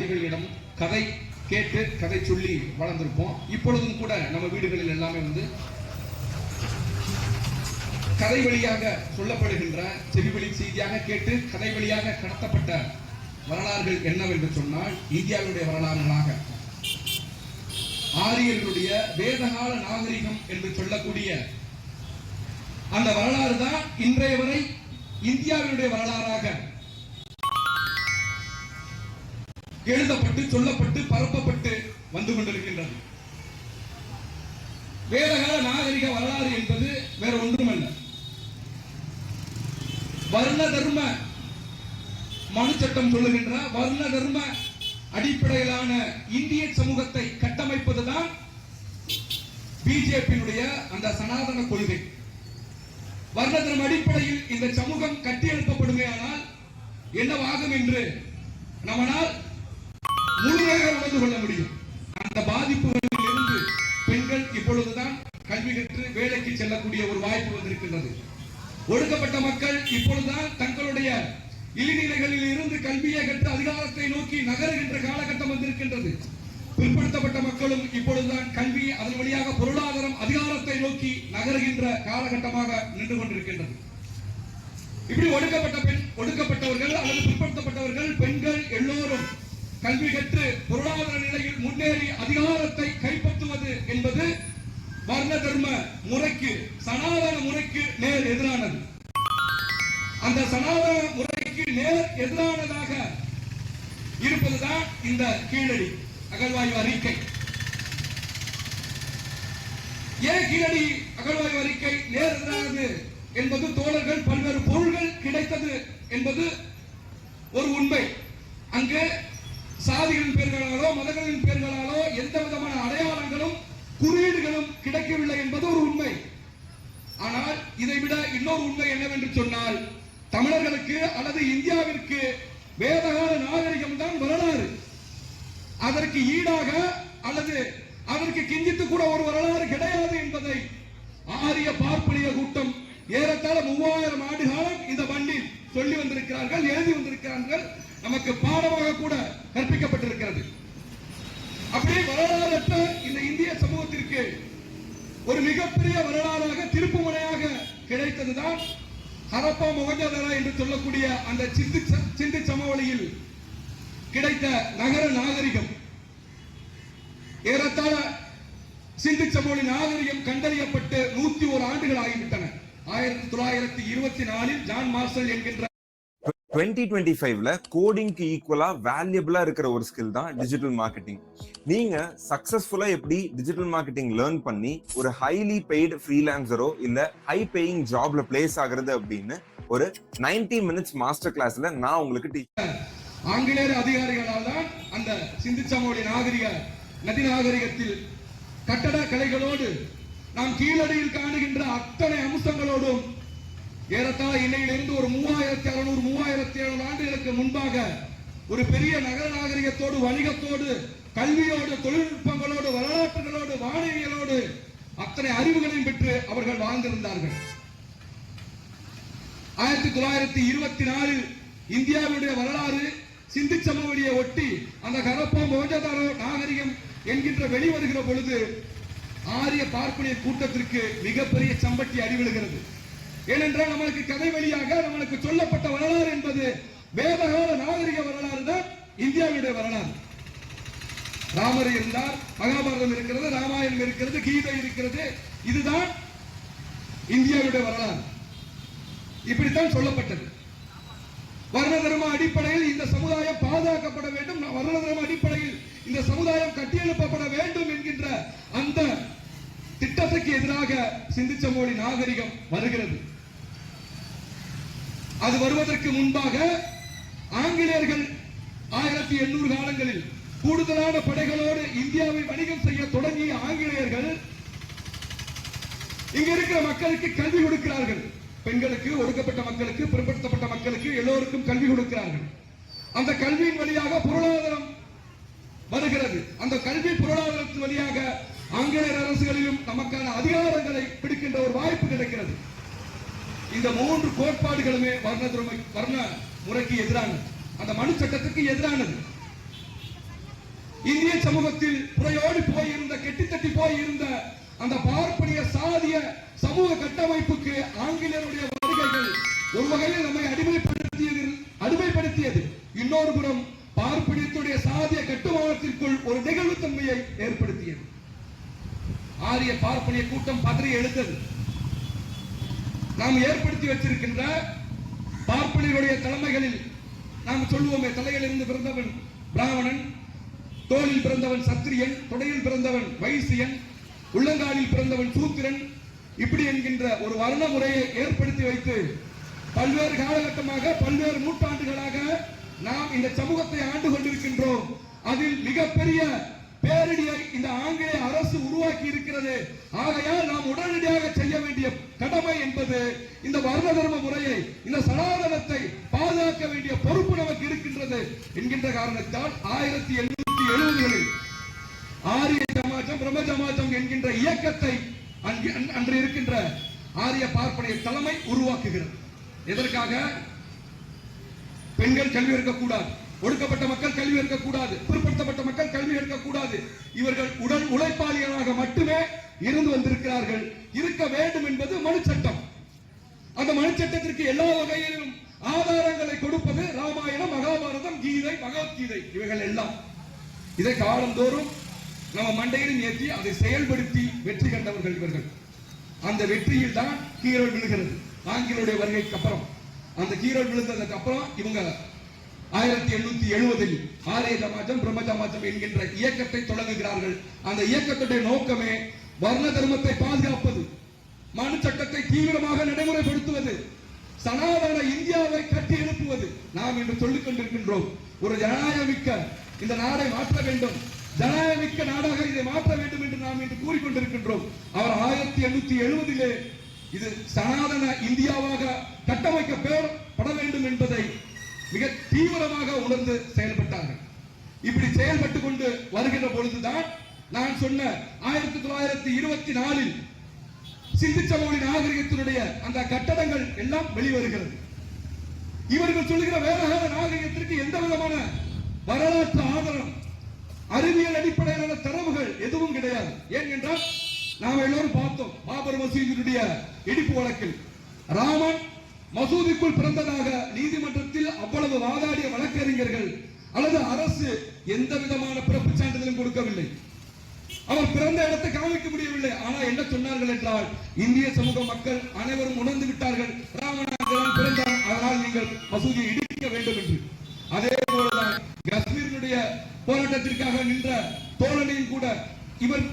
பாட்டிகளிடம் கதை கேட்டு கதை சொல்லி வளர்ந்திருப்போம். இப்பொழுதும் கூட நம்ம வீடுகளில் எல்லாமே வந்து கதை வழியாக சொல்லப்படுகின்ற செவிவெளி செய்தியாக கேட்டு கதை வழியாக கடத்தப்பட்ட வரலாறுகள் என்னவென்று சொன்னால் இந்தியாவுடைய வரலாறுகளாக ஆரியர்களுடைய வேதகால நாகரிகம் என்று சொல்லக்கூடிய அந்த வரலாறு தான் இன்றைய வரை இந்தியாவினுடைய வரலாறாக எழுதப்பட்டு சொல்லப்பட்டு பரப்பப்பட்டு வந்து கொண்டிருக்கின்றது. வேதகால நாகரிக வரலாறு என்பது வேற ஒன்றுமல்ல. வர்ண தர்ம மனு சட்டம் சொல்லுகின்ற வர்ண தர்ம அடிப்படையிலான இந்திய சமூகத்தை கட்டமைப்பதுதான் பிஜேபியினுடைய அந்த சனாதன கொள்கை. வர்ண அடிப்படையில் இந்த சமூகம் கட்டியெழுப்பப்படுமையானால் என்னவாகும் என்று நம்மளால் முழுமையாக உணர்ந்து கொள்ள முடியும். அந்த பாதிப்புகளில் இருந்து பெண்கள் இப்பொழுதுதான் கல்வி கற்று வேலைக்கு செல்லக்கூடிய ஒரு வாய்ப்பு வந்திருக்கின்றது. ஒடுக்கப்பட்ட மக்கள் இப்பொழுதுதான் தங்களுடைய இழிநிலைகளில் இருந்து கல்வியை கற்று அதிகாரத்தை நோக்கி நகருகின்ற காலகட்டம் வந்திருக்கின்றது. பிற்படுத்தப்பட்ட மக்களும் இப்பொழுதுதான் கல்வி அதன் வழியாக பொருளாதாரம் அதிகாரத்தை நோக்கி நகருகின்ற காலகட்டமாக நின்று கொண்டிருக்கின்றது. இப்படி ஒடுக்கப்பட்ட பெண் ஒடுக்கப்பட்டவர்கள் அல்லது பிற்படுத்தப்பட்டவர்கள் பெண்கள் எல்லோரும் கல்வி கற்று பொருளாதார நிலையில் முன்னேறி அதிகாரத்தை கைப்பற்றுவது என்பது வர்ண தர்ம முறைக்கு சனாதன முறைக்கு நேர் எதிரானது. அந்த சனாதன முறைக்கு நேர் எதிரானதாக இருப்பதுதான் இந்த கீழடி அகழ்வாய்வு அறிக்கை. ஏன் கீழடி அகழ்வாய்வு அறிக்கை நேர் எதிரானது என்பது தோழர்கள் பல்வேறு பொருள்கள் கிடைத்தது என்பது ஒரு உண்மை. அங்கு சாதிகளின் பெயர்களாலோ மதங்களின் பெயர்களாலோ எந்த விதமான அடையாளங்களும் குறியீடுகளும் கிடைக்கவில்லை என்பது ஒரு உண்மை. ஆனால் இதை விட இன்னொரு உண்மை என்னவென்று சொன்னால் தமிழர்களுக்கு அல்லது இந்தியாவிற்கு வேதகால நாகரிகம் தான் வரலாறு. அதற்கு ஈடாக அல்லது அதற்கு கிஞ்சித்து கூட ஒரு வரலாறு கிடையாது என்பதை ஆரிய பார்ப்பனிய கூட்டம் ஏறத்தாழ மூவாயிரம் ஆண்டு காலம் இந்த மண்ணில் சொல்லி வந்திருக்கிறார்கள் எழுதி வந்திருக்கிறார்கள். நமக்கு பாடமாக கூட கற்பிக்கப்பட்டிருக்கிறது. அப்படியே வரலாறற்ற இந்த இந்திய சமூகத்திற்கு ஒரு மிகப்பெரிய வரலாறாக திருப்புமுனையாக கிடைத்ததுதான் ஹரப்பா மொகஜாதரா என்று சொல்லக்கூடிய அந்த சிந்து சிந்து சமவெளியில் கிடைத்த நகர நாகரிகம். ஏறத்தாழ சிந்து சமவெளி நாகரிகம் கண்டறியப்பட்டு நூத்தி ஒரு ஆண்டுகள் ஆகிவிட்டன. ஆயிரத்தி தொள்ளாயிரத்தி இருபத்தி நாலில் ஜான் மார்சல் என்கின்ற டுவெண்ட்டி டுவெண்ட்டி ஃபைவ்ல கோடிங்க்கு ஈக்குவலா வேல்யூபிளா இருக்கிற ஒரு ஸ்கில் தான் டிஜிட்டல் மார்க்கெட்டிங் நீங்க சக்சஸ்ஃபுல்லா எப்படி டிஜிட்டல் மார்க்கெட்டிங் லேர்ன் பண்ணி ஒரு ஹைலி பெய்டு ஃப்ரீலான்சரோ இல்ல ஹை பேயிங் ஜாப்ல பிளேஸ் ஆகுறது அப்படின்னு ஒரு 90 மினிட்ஸ் மாஸ்டர் கிளாஸ்ல நான் உங்களுக்கு டீச்சர் ஆங்கிலேயர் அதிகாரிகளால் தான் அந்த சிந்து நாகரிக நதி நாகரிகத்தில் கட்டட கலைகளோடு நாம் கீழடியில் காணுகின்ற அத்தனை அம்சங்களோடும் ஏறத்தாழ இன்னையிலிருந்து ஒரு மூவாயிரத்தி அறுநூறு மூவாயிரத்தி எழுநூறு ஆண்டுகளுக்கு முன்பாக ஒரு பெரிய நகர நாகரிகத்தோடு வணிகத்தோடு கல்வியோடு தொழில்நுட்பங்களோடு வரலாற்றுகளோடு வானியலோடு அத்தனை அறிவுகளையும் பெற்று அவர்கள் வாழ்ந்திருந்தார்கள். ஆயிரத்தி தொள்ளாயிரத்தி இருபத்தி நாலில் இந்தியாவுடைய வரலாறு சிந்து சமவெளியை ஒட்டி அந்த கரப்போ மோஜதாரோ நாகரிகம் என்கின்ற வெளிவருகிற பொழுது ஆரிய பார்ப்பனிய கூட்டத்திற்கு மிகப்பெரிய சம்பட்டி அறிவிழுகிறது ஏனென்றால் நம்மளுக்கு கதை வழியாக நம்மளுக்கு சொல்லப்பட்ட வரலாறு என்பது வேதகால நாகரிக வரலாறு தான் இந்தியாவுடைய வரலாறு. ராமர் இருந்தார் மகாபாரதம் இருக்கிறது ராமாயணம் இருக்கிறது கீதை இருக்கிறது. இதுதான் இந்தியாவுடைய வரலாறு. இப்படித்தான் சொல்லப்பட்டது. வர்ண தர்ம அடிப்படையில் இந்த சமுதாயம் பாதுகாக்கப்பட வேண்டும். வர்ண தர்ம அடிப்படையில் இந்த சமுதாயம் கட்டியெழுப்பப்பட வேண்டும் என்கின்ற அந்த திட்டத்துக்கு எதிராக சிந்திச்ச மோடி நாகரிகம் வருகிறது. அது வருவதற்கு முன்பாக ஆங்கிலேயர்கள் ஆயிரத்தி எண்ணூறு காலங்களில் கூடுதலான படைகளோடு இந்தியாவை வணிகம் செய்ய தொடங்கிய ஆங்கிலேயர்கள் இங்க இருக்கிற மக்களுக்கு கல்வி கொடுக்கிறார்கள். பெண்களுக்கு ஒடுக்கப்பட்ட மக்களுக்கு பிற்படுத்தப்பட்ட மக்களுக்கு எல்லோருக்கும் கல்வி கொடுக்கிறார்கள். அந்த கல்வியின் வழியாக பொருளாதாரம் வருகிறது. அந்த கல்வி பொருளாதாரத்தின் வழியாக ஆங்கிலேயர் அரசுகளிலும் நமக்கான அதிகாரங்களை பிடிக்கின்ற ஒரு வாய்ப்பு கிடைக்கிறது. இந்த மூன்று கோட்பாடுகளுமே வர்ண வர்ண முறைக்கு எதிரானது. அந்த மனு சட்டத்துக்கு எதிரானது. இந்திய சமூகத்தில் புறையோடி போயிருந்த கெட்டித்தட்டி போயிருந்த அந்த பார்ப்பனிய சாதிய சமூக கட்டமைப்புக்கு ஆங்கிலேயருடைய வருகைகள் ஒரு வகையில் நம்மை அடிமைப்படுத்தியது அடிமைப்படுத்தியது. இன்னொரு புறம் பார்ப்பனியத்துடைய சாதிய கட்டுமானத்திற்குள் ஒரு நெகிழ்வுத்தன்மையை ஏற்படுத்தியது. ஆரிய பார்ப்பனிய கூட்டம் பதறி எழுந்தது. நாம் ஏற்படுத்தி வச்சிருக்கின்ற பார்ப்பனியருடைய தலைமைகளில் நாம் சொல்லுவோமே தலையிலிருந்து பிறந்தவன் பிராமணன் தோளில் பிறந்தவன் சத்திரியன் தொடையில் பிறந்தவன் வைசியன் உள்ளங்காலில் பிறந்தவன் சூத்திரன். இப்படி என்கின்ற ஒரு வர்ண முறையை ஏற்படுத்தி வைத்து பல்வேறு காலகட்டமாக பல்வேறு நூற்றாண்டுகளாக நாம் இந்த சமூகத்தை ஆண்டு கொண்டிருக்கின்றோம். அதில் மிகப்பெரிய பேரிடியை இந்த ஆங்கிலேய அரசு உருவாக்கி இருக்கிறது. ஆகையால் நாம் உடனடியாக செய்ய வேண்டிய கடமை என்பது இந்த வர்ண தர்ம முறையை இந்த சனாதனத்தை பாதுகாக்க வேண்டிய பொறுப்பு நமக்கு இருக்கின்றது என்கின்ற காரணத்தால் ஆயிரத்தி எண்ணூத்தி எழுபதுகளில் ஆரிய சமாஜம் பிரம்ம சமாஜம் என்கின்ற இயக்கத்தை அன்று இருக்கின்ற ஆரிய பார்ப்பனைய தலைமை உருவாக்குகிறது. எதற்காக? பெண்கள் கல்வி இருக்கக்கூடாது. ஒடுக்கப்பட்ட மக்கள் கல்வி எடுக்கக்கூடாது பிற்படுத்தப்பட்ட மக்கள் கல்வி எடுக்கக்கூடாது. இவர்கள் உடல் உழைப்பாளிகளாக மட்டுமே இருந்து வந்திருக்கிறார்கள். இருக்க வேண்டும் என்பது மனு சட்டம் அந்த மனு சட்டத்திற்கு எல்லா வகையிலும் ஆதாரங்களை கொடுப்பது ராமாயணம் மகாபாரதம் கீதை பகவத்கீதை இவைகள் எல்லாம். இதை காலந்தோறும் நம்ம மண்டையில் ஏற்றி அதை செயல்படுத்தி வெற்றி கண்டவர்கள் இவர்கள். அந்த வெற்றியில் தான் கீரல் விழுகிறது. ஆங்கிலோடைய வருகைக்கு அப்புறம். அந்த கீரல் விழுந்ததுக்கு அப்புறம் இவங்க ஆயிரத்தி எண்ணூத்தி எழுபதில் ஆரிய சமாஜம் பிரம்ம சமாஜம் என்கின்ற இயக்கத்தை தொடங்குகிறார்கள். அந்த இயக்கத்துடைய நோக்கமே வர்ண தர்மத்தை பாதுகாப்பது மனு சட்டத்தை தீவிரமாக நடைமுறைப்படுத்துவது சனாதன இந்தியாவை கட்டி எழுப்புவது நாம் இன்று சொல்லிக் கொண்டிருக்கின்றோம். ஒரு ஜனநாயகமிக்க இந்த நாடை மாற்ற வேண்டும். ஜனநாயகமிக்க நாடாக இதை மாற்ற வேண்டும் என்று நாம் இன்று கூறிக்கொண்டிருக்கின்றோம். அவர் ஆயிரத்தி எண்ணூத்தி எழுபதிலே இது சனாதன இந்தியாவாக கட்டமைக்கப்பட வேண்டும் என்பதை மிக தீவிரமாக உணர்ந்து செயல்பட்டார்கள். இப்படி செயல்பட்டு கொண்டு வருகின்ற பொழுதுதான் நான் சொன்ன ஆயிரத்தி தொள்ளாயிரத்தி இருபத்தி நாலில் சிந்திச்சமொழி நாகரிகத்தினுடைய அந்த கட்டடங்கள் எல்லாம் வெளிவருகிறது. இவர்கள் சொல்லுகிற வேதகால நாகரிகத்திற்கு எந்த விதமான வரலாற்று ஆதாரம் அறிவியல் அடிப்படையிலான தரவுகள் எதுவும் கிடையாது. ஏன் என்றால் நாம் எல்லோரும் பார்த்தோம் பாபர் மசூதியினுடைய இடிப்பு வழக்கில். ராமன் மசூதிக்குள் பிறந்ததாக நீதிமன்றத்தில் அவ்வளவு வாதாடிய வழக்கறிஞர்கள் அல்லது அரசு எந்த விதமான பிறப்பு சான்றிதழும் கொடுக்கவில்லை. அவர் பிறந்த இடத்தை காமிக்க முடியவில்லை. ஆனா என்ன சொன்னார்கள் என்றால் இந்திய சமூக மக்கள் அனைவரும் உணர்ந்து விட்டார்கள். ராமன் பிறந்தார். அதனால் நீங்கள் மசூதியை இடிக்க வேண்டும் என்று. அதே போலதான் காஷ்மீரினுடைய போராட்டத்திற்காக நின்ற தோழனையும் கூட இவர்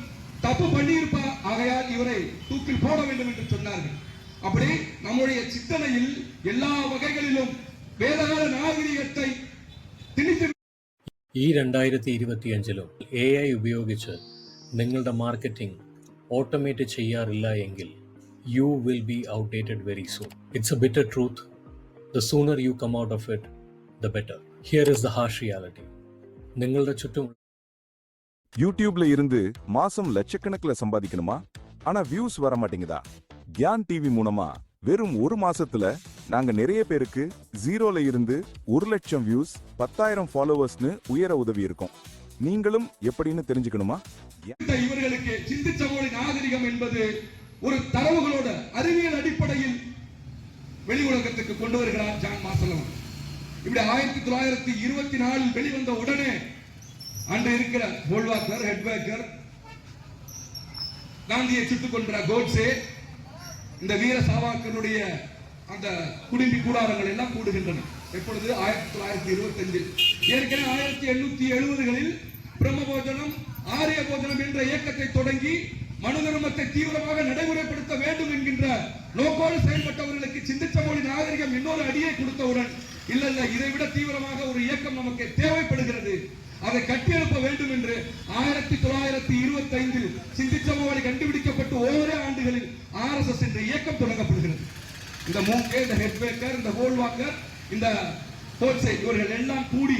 தப்பு பண்ணியிருப்பார் ஆகையால் இவரை தூக்கில் போட வேண்டும் என்று சொன்னார்கள். அப்படி நம்முடைய சிந்தனையில் எல்லா வகைகளிலும் വേദകാല നാഗരികത്തെ തിരിച്ചു ഈ രണ്ടായിരത്തി ഇരുപത്തിയഞ്ചിലും എ ഐ ഉപയോഗിച്ച് നിങ്ങളുടെ മാർക്കറ്റിംഗ് ഓട്ടോമേറ്റ് ചെയ്യാറില്ല എങ്കിൽ you will be outdated very soon it's a bitter truth the sooner you come out of it the better here is the harsh reality നിങ്ങളുടെ ചുറ്റും யூடியூப்ல இருந்து மாசம் லட்சக்கணக்குல சம்பாதிக்கணுமா ஆனா வியூஸ் வர மாட்டேங்குதா கியான் டிவி மூலமா வெறும் ஒரு மாசத்துல நாங்க நிறைய பேருக்கு ஜீரோல இருந்து ஒரு லட்சம் வியூஸ் பத்தாயிரம் ஃபாலோவர்ஸ்னு உயர உதவி இருக்கோம். நீங்களும் எப்படின்னு தெரிஞ்சுக்கணுமா? இவர்களுக்கு சிந்திச்ச மொழி நாகரிகம் என்பது ஒரு தரவுகளோட அறிவியல் அடிப்படையில் வெளி உலகத்துக்கு கொண்டு வருகிறார் ஜான் மாசலம் இப்படி ஆயிரத்தி தொள்ளாயிரத்தி இருபத்தி நாலில் வெளிவந்த உடனே அன்று இருக்கிற போல்வாக்கர் ஹெட்வேக்கர் காந்தியை சுட்டுக் கொன்ற கோட்ஸே இந்த வீர சாவாக்கருடைய அந்த குடிமி கூடாரங்கள் எல்லாம் கூடுகின்றன. எப்பொழுது? ஆயிரத்தி தொள்ளாயிரத்தி இருபத்தி அஞ்சில் ஏற்கனவே ஆயிரத்தி எண்ணூத்தி எழுபதுகளில் பிரம்ம போஜனம் ஆரிய போஜனம் என்ற இயக்கத்தை தொடங்கி மனு தர்மத்தை தீவிரமாக நடைமுறைப்படுத்த வேண்டும் என்கின்ற நோக்கோடு செயல்பட்டவர்களுக்கு சிந்திச்ச மொழி நாகரிகம் இன்னொரு அடியை கொடுத்தவுடன் இல்ல இல்ல இதை விட தீவிரமாக ஒரு இயக்கம் நமக்கு தேவைப்படுகிறது. அதை கட்டியெழுப்ப வேண்டும் என்று ஆயிரத்தி தொள்ளாயிரத்தி இருபத்தி ஐந்தில் சிந்திச்சமோடி கண்டுபிடிக்கப்பட்டு ஓரே ஆண்டுகளில் ஆர்எஸ்எஸ் என்ற இயக்கம் தொடங்கப்படுகிறது. இந்த மூக்கே இந்த ஹெட்வேக்கர் இந்த ஹோல்வாக்கர் இந்த ஹோல்சே இவர்கள் எல்லாம் கூடி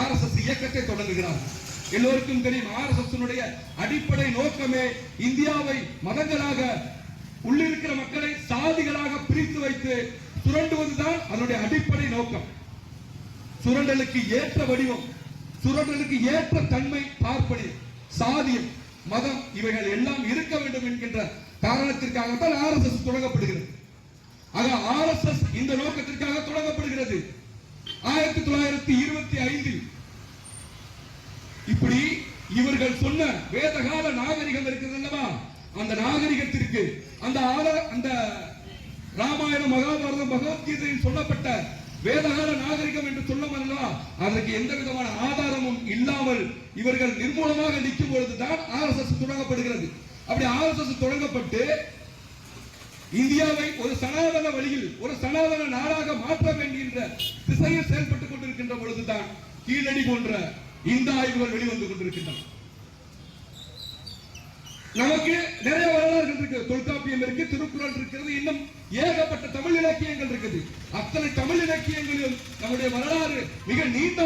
ஆர்எஸ்எஸ் இயக்கத்தை தொடங்குகிறார்கள். எல்லோருக்கும் தெரியும் ஆர்எஸ்எஸ் அடிப்படை நோக்கமே இந்தியாவை மதங்களாக உள்ளிருக்கிற மக்களை சாதிகளாக பிரித்து வைத்து சுரண்டுவதுதான் அதனுடைய அடிப்படை நோக்கம். சுரண்டலுக்கு ஏற்ற வடிவம். சுரண்டலுக்கு ஏற்ற தன்மை பார்ப்பனி சாதியம் மதம் இவைகள் எல்லாம் இருக்க வேண்டும் என்கின்ற காரணத்திற்காகத்தான் ஆர்எஸ்எஸ் தொடங்கப்படுகிறது. ஆக ஆர் எஸ் எஸ் இந்த நோக்கத்திற்காக தொடங்கப்படுகிறது. ஆயிரத்தி தொள்ளாயிரத்தி இருபத்தி ஐந்தில் இப்படி இவர்கள் சொன்ன வேதகால நாகரிகம் இருக்கிறது அல்லவா? அந்த நாகரிகத்திற்கு அந்த அந்த ராமாயணம் மகாபாரதம் பகவத்கீதையில் சொல்லப்பட்ட வேதகால நாகரிகம் என்று சொல்லும் அதற்கு எந்த விதமான ஆதாரமும் இல்லாமல் இவர்கள் நிர்மூலமாக நிற்கும் பொழுதுதான் ஆர்எஸ்எஸ் தொடங்கப்படுகிறது. அப்படி ஆர்எஸ்எஸ் தொடங்கப்பட்டு இந்தியாவை ஒரு சனாதன வழியில் ஒரு சனாதன நாடாக மாற்ற வேண்டுகின்ற திசையில் செயல்பட்டுக் கொண்டிருக்கின்ற பொழுதுதான் கீழடி போன்ற இந்த ஆய்வுகள் வெளிவந்து கொண்டிருக்கின்றன நமக்கு நிறைய வரலாறுகள் இருக்கு. தொல்காப்பியம் இருக்கு திருக்குறள் இருக்கிறது இன்னும் ஏகப்பட்ட தமிழ் இலக்கியங்கள் இருக்குது. அத்தனை தமிழ் இலக்கியங்களிலும் நம்முடைய வரலாறு மிக நீண்ட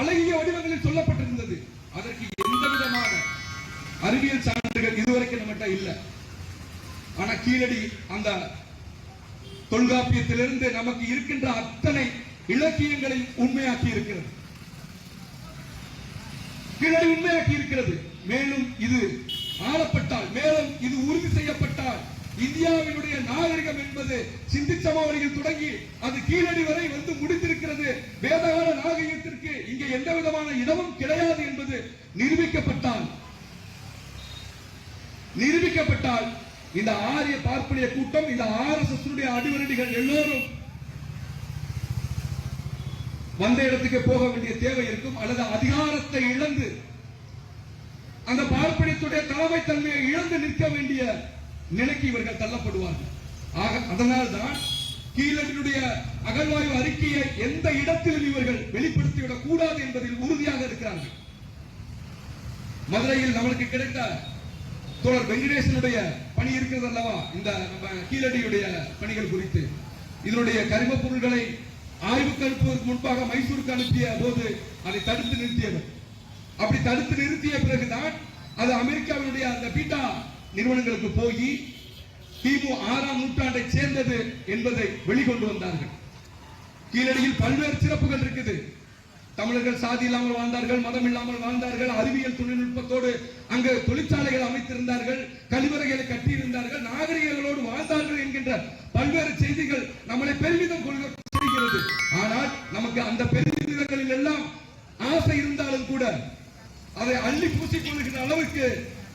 அழகிய வடிவங்களில் சொல்லப்பட்டிருந்தது. அதற்கு எந்த விதமான அறிவியல் சான்றுகள் இதுவரைக்கும் நம்மகிட்ட இல்லை. ஆனா கீழடி அந்த தொல்காப்பியத்திலிருந்து நமக்கு இருக்கின்ற அத்தனை இலக்கியங்களை உண்மையாக்கி இருக்கிறது. கீழடி உண்மையாக்கி இருக்கிறது. மேலும் இது ஆளப்பட்டால் மேலும் இது உறுதி செய்யப்பட்டால் இந்தியாவினுடைய நாகரிகம் என்பது சிந்தி சமாவளியில் தொடங்கி அது கீழடி வரை வந்து முடிந்திருக்கிறது. வேதகால நாகரிகத்திற்கு இங்கே எந்த விதமான இடமும் கிடையாது என்பது நிரூபிக்கப்பட்டால் நிரூபிக்கப்பட்டால் இந்த ஆரிய பார்ப்பனிய கூட்டம் இந்த ஆர்எஸ்எஸ் அடிவரடிகள் எல்லோரும் வந்த இடத்துக்கு போக வேண்டிய தேவை இருக்கும் அல்லது அதிகாரத்தை இழந்து அந்த பார்ப்பனியத்துடைய தலைமை தன்மையை இழந்து நிற்க வேண்டிய நிலைக்கு இவர்கள் தள்ளப்படுவார்கள். ஆக அதனால்தான் கீழடியினுடைய அகழ்வாய்வு அறிக்கையை எந்த இடத்திலும் இவர்கள் வெளிப்படுத்திவிடக் கூடாது என்பதில் உறுதியாக இருக்கிறார்கள். மதுரையில் நம்மளுக்கு கிடைத்த தோழர் வெங்கடேசனுடைய பணி இருக்கிறது அல்லவா? இந்த நம்ம கீழடியுடைய பணிகள் குறித்து. இதனுடைய கரிம பொருள்களை ஆய்வுக்கு அனுப்புவதற்கு முன்பாக மைசூருக்கு அனுப்பிய போது அதை தடுத்து நிறுத்தியவர். அப்படி தடுத்து நிறுத்திய பிறகுதான் அது அமெரிக்காவினுடைய அந்த பீட்டா நிறுவனங்களுக்கு போய் கிமு ஆறாம் நூற்றாண்டை சேர்ந்தது என்பதை வெளிக்கொண்டு வந்தார்கள். கீழடியில் பல்வேறு சிறப்புகள் இருக்குது. தமிழர்கள் சாதி இல்லாமல் வாழ்ந்தார்கள் மதம் இல்லாமல் வாழ்ந்தார்கள் அறிவியல் தொழில்நுட்பத்தோடு அங்கு தொழிற்சாலைகள் அமைத்திருந்தார்கள் கழிவறைகளை கட்டியிருந்தார்கள் நாகரிகங்களோடு வாழ்ந்தார்கள் என்கின்ற பல்வேறு செய்திகள் நம்மளை பெருமிதம் கொள்க ஆனால் நமக்கு அந்த பெருமிதங்களில் எல்லாம் ஆசை இருந்தாலும் கூட அதை அள்ளி பூசிக் கொள்கிற அளவுக்கு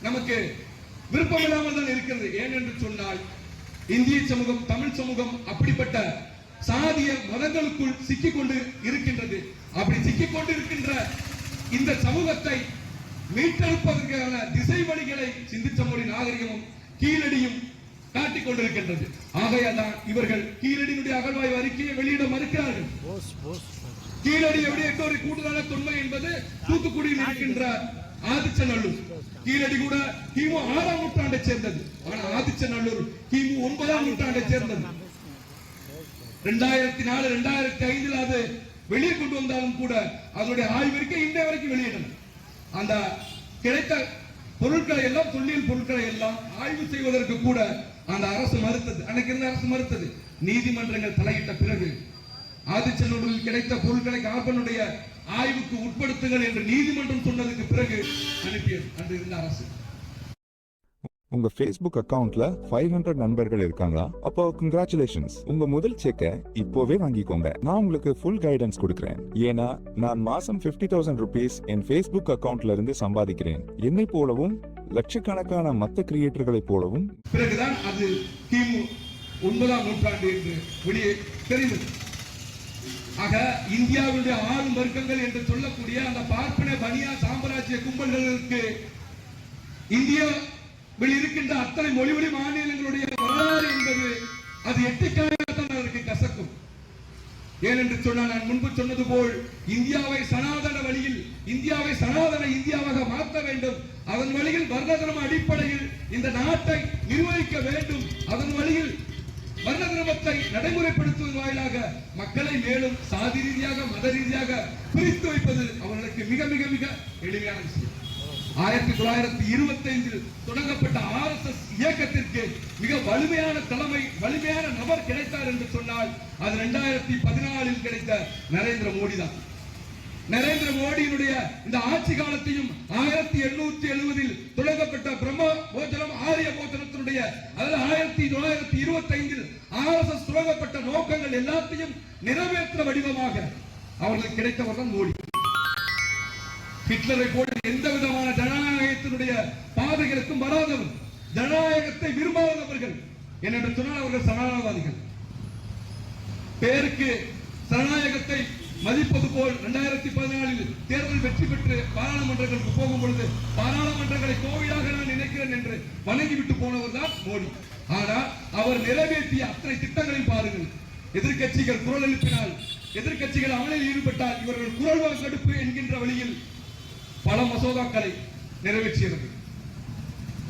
நமக்கு விருப்பம் இல்லாமல் தான் இருக்கிறது. ஏனென்று சொன்னால் இந்திய சமூகம் தமிழ் சமூகம் அப்படிப்பட்ட சாதிய மதங்களுக்குள் சிக்கிக்கொண்டு இருக்கின்றது. அப்படி சிக்கிக்கொண்டு இருக்கின்ற இந்த சமூகத்தை மீட்டெடுப்பதற்கான திசை வழிகளை சிந்திச்ச மொழி நாகரிகமும் கீழடியும் காட்டிக் கொண்டிருக்கின்றது ஆகையால் தான் இவர்கள் கீழடியினுடைய அகழ்வாய்வு அறிக்கையை வெளியிட மறுக்கிறார்கள். கீழடி எப்படி இருக்க ஒரு கூடுதலான தொன்மை என்பது தூத்துக்குடியில் இருக்கின்ற ஆதிச்சநல்லூர். கீழடி கூட கிமு ஆறாம் நூற்றாண்டை சேர்ந்தது. ஆனா ஆதிச்சநல்லூர் கிமு ஒன்பதாம் நூற்றாண்டை சேர்ந்தது. ரெண்டாயிரத்தி நாலு ரெண்டாயிரத்தி ஐந்தில் அது வெளியே கொண்டு வந்தாலும் கூட அதனுடைய ஆய்விற்கு இன்றைய வரைக்கும் வெளியிடணும் அந்த கிடைத்த பொருட்களை எல்லாம் தொல்லியல் பொருட்களை எல்லாம் ஆய்வு செய்வதற்கு கூட அந்த அரசு மறுத்தது. அன்னைக்கு இருந்த அரசு மறுத்தது? நீதிமன்றங்கள் தலையிட்ட பிறகு ஆதிச்சநல்லூரில் கிடைத்த பொருட்களை கார்பனுடைய ஆய்வுக்கு உட்படுத்துங்கள் என்று நீதிமன்றம் சொன்னதுக்கு பிறகு அனுப்பியது. அன்று இருந்த அரசு. உங்க Facebook அக்கவுண்ட்ல ஃபைவ் ஹண்ட்ரட் நண்பர்கள் இருக்காங்களா? அப்போ கங்க்ராச்சுலேஷன்ஸ் உங்க முதல் செக்கை இப்போவே வாங்கிக்கோங்க. நான் உங்களுக்கு ஃபுல் கைடன்ஸ் கொடுக்குறேன். ஏன்னா நான் மாசம் 50000 தௌசண்ட் ருபீஸ் என் Facebook அக்கவுண்ட்ல இருந்து சம்பாதிக்கிறேன். என்னை போலவும் லட்சக்கணக்கான மத்த கிரியேட்டர்களைப் போலவும். பிறகுதான் அது கிமு ஒன்பதாம் நூற்றாண்டு என்று வெளியே தெரிந்தது. ஆக இந்தியாவுடைய ஆளும் வர்க்கங்கள் என்று சொல்லக்கூடிய அந்த பார்ப்பன பனியா சாம்ராஜ்ய கும்பல்களுக்கு இந்தியாவில் இருக்கின்ற அத்தனை மொழிவழி மாநிலங்களுடைய வரலாறு என்பது அது எட்டிக்காகத்தான் அதற்கு கசக்கும். ஏனென்று சொன்னால் நான் முன்பு சொன்னது போல் இந்தியாவை சனாதன வழியில் இந்தியாவை சனாதன இந்தியாவாக மாற்ற வேண்டும். அதன் வழியில் வர்ணதனம் அடிப்படையில் இந்த நாட்டை நிர்வகிக்க வேண்டும். அதன் வழியில் வர்ணதர்மத்தை நடைமுறைப்படுத்துவதன் வாயிலாக மக்களை மேலும் சாதி ரீதியாக மத ரீதியாக பிரித்து வைப்பது அவர்களுக்கு மிக மிக மிக எளிமையான விஷயம். ஆயிரத்தி தொள்ளாயிரத்தி இருபத்தி ஐந்தில் தொடங்கப்பட்ட ஆர் எஸ் எஸ் இயக்கத்திற்கு மிக வலிமையான தலைமை வலிமையான நபர் கிடைத்தார் என்று சொன்னால் அது இரண்டாயிரத்தி பதினாலில் கிடைத்த நரேந்திர மோடி தான் நரேந்திர மோடியினுடைய இந்த ஆட்சி காலத்தையும் ஆயிரத்தி எண்ணூத்தி எழுபதில் தொடங்கப்பட்ட பிரம்ம போஜனம் ஆரிய போஜனத்தினுடைய அதாவது ஆயிரத்தி தொள்ளாயிரத்தி இருபத்தி ஐந்தில் ஆர் எஸ் எஸ் நோக்கங்கள் எல்லாத்தையும் நிறைவேற்ற வடிவமாக அவர்களுக்கு கிடைத்தவர் தான் மோடி. ஹிட்லரை போல எந்த விதமான ஜனநாயகத்தினுடைய பாதைகளுக்கும் வராதவர் ஜனநாயகத்தை விரும்பாதவர்கள். என்னென்று சொன்னால் அவர்கள் சரணாவாதிகள் பேருக்கு ஜனநாயகத்தை மதிப்பது போல் இரண்டாயிரத்தி பதினாலில் தேர்தல் வெற்றி பெற்று பாராளுமன்றங்களுக்கு போகும் பொழுது பாராளுமன்றங்களை கோவிலாக நான் நினைக்கிறேன் என்று வணங்கிவிட்டு போனவர் தான் மோடி. ஆனால் அவர் நிறைவேற்றிய அத்தனை திட்டங்களையும் பாருங்கள். எதிர்க்கட்சிகள் குரல் எழுப்பினால் எதிர்க்கட்சிகள் அமலில் ஈடுபட்டால் இவர்கள் குரல் வாக்கெடுப்பு என்கின்ற வழியில் பல மசோதாக்களை நிறைவேற்றியது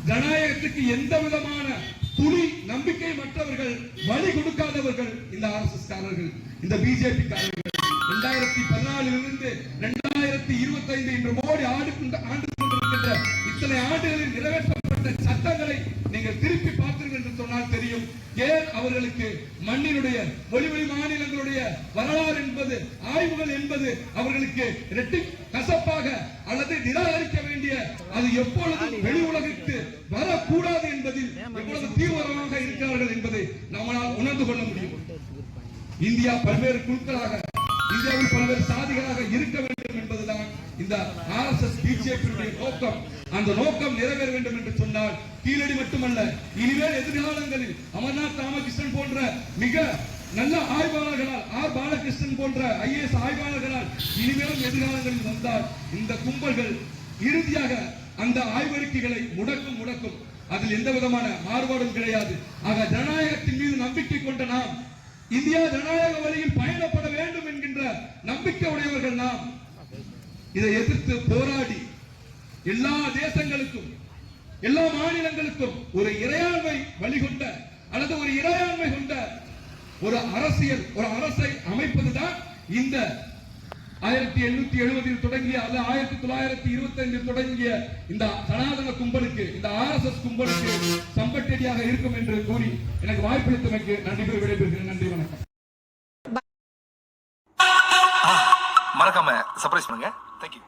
ஜனநாயகத்துக்கு எந்த விதமான துளி நம்பிக்கை மற்றவர்கள் வழி கொடுக்காதவர்கள் இந்த ஆர் எஸ் காரர்கள் இந்த பிஜேபி காரர்கள் இரண்டாயிரத்தி பதினாலிலிருந்து இரண்டாயிரத்தி இருபத்தி ஐந்து இன்று மோடி ஆண்டு ஆண்டு கொண்டிருக்கின்ற இத்தனை ஆண்டுகளில் நிறைவேற்றப்பட்ட சட்டங்களை நீங்கள் திருப்பி பார்த்தீர்கள் என்று சொன்னால் தெரியும். ஏன் அவர்களுக்கு மண்ணினுடைய மொழிவழி மாநிலங்களுடைய வரலாறு என்பது ஆய்வுகள் என்பது அவர்கள் இரட்டி கசப்பாக அல்லது நிராகரிக்க வேண்டிய அது எப்பொழுதும் வெளி உலகிற்கு வரக்கூடாது என்பதில் எவ்வளவு தீவிரமாக இருக்கிறார்கள் என்பதை நம்மளால் உணர்ந்து கொள்ள முடியும் இந்தியா பல்வேறு குழுக்களாக இந்தியாவில் பல்வேறு சாதிகளாக இருக்க வேண்டும் என்பதுதான் இந்த ஆர் எஸ் எஸ் பிஜேபியுடைய நோக்கம். அந்த நோக்கம் நிறைவேற வேண்டும் என்று சொன்னால் கீழடி மட்டுமல்ல இனிமேல் எதிர்காலங்களில் அமர்நாத் ராமகிருஷ்ணன் போன்ற மிக நல்ல ஆய்வாளர்களால் ஆர். பாலகிருஷ்ணன் போன்ற ஐஏஎஸ் ஆய்வாளர்களால் இனிமேலும் எதிர்காலங்களில் வந்தால் இந்த கும்பல்கள் இறுதியாக அந்த ஆய்வறிக்கைகளை முடக்கும் முடக்கும். அதில் எந்த விதமான மாறுபாடும் கிடையாது. ஆக ஜனநாயகத்தின் மீது நம்பிக்கை கொண்ட நாம் இந்தியா ஜனநாயக வழியில் பயணப்பட வேண்டும் என்கின்ற நம்பிக்கை உடையவர்கள் நாம். இதை எதிர்த்து போராடி எல்லா தேசங்களுக்கும் எல்லா மாநிலங்களுக்கும் ஒரு இறையாண்மை வழிகொண்ட அல்லது ஒரு இறையாண்மை கொண்ட ஒரு அரசியல் ஒரு அரசை அமைப்பதுதான் இந்த ஆயிரத்தி எண்ணூத்தி எழுபதில் தொடங்கிய அல்ல ஆயிரத்தி தொள்ளாயிரத்தி இருபத்தி ஐந்தில் தொடங்கிய இந்த சனாதன கும்பலுக்கு இந்த ஆர் எஸ் எஸ் கும்பலுக்கு சம்பட்டடியாக இருக்கும் என்று கூறி எனக்கு வாய்ப்பளித்தமைக்கு நன்றி கூறி விடைபெறுகிறேன். நன்றி வணக்கம். மறக்காம சர்ப்ரைஸ் பண்ணுங்க. தேங்க்யூ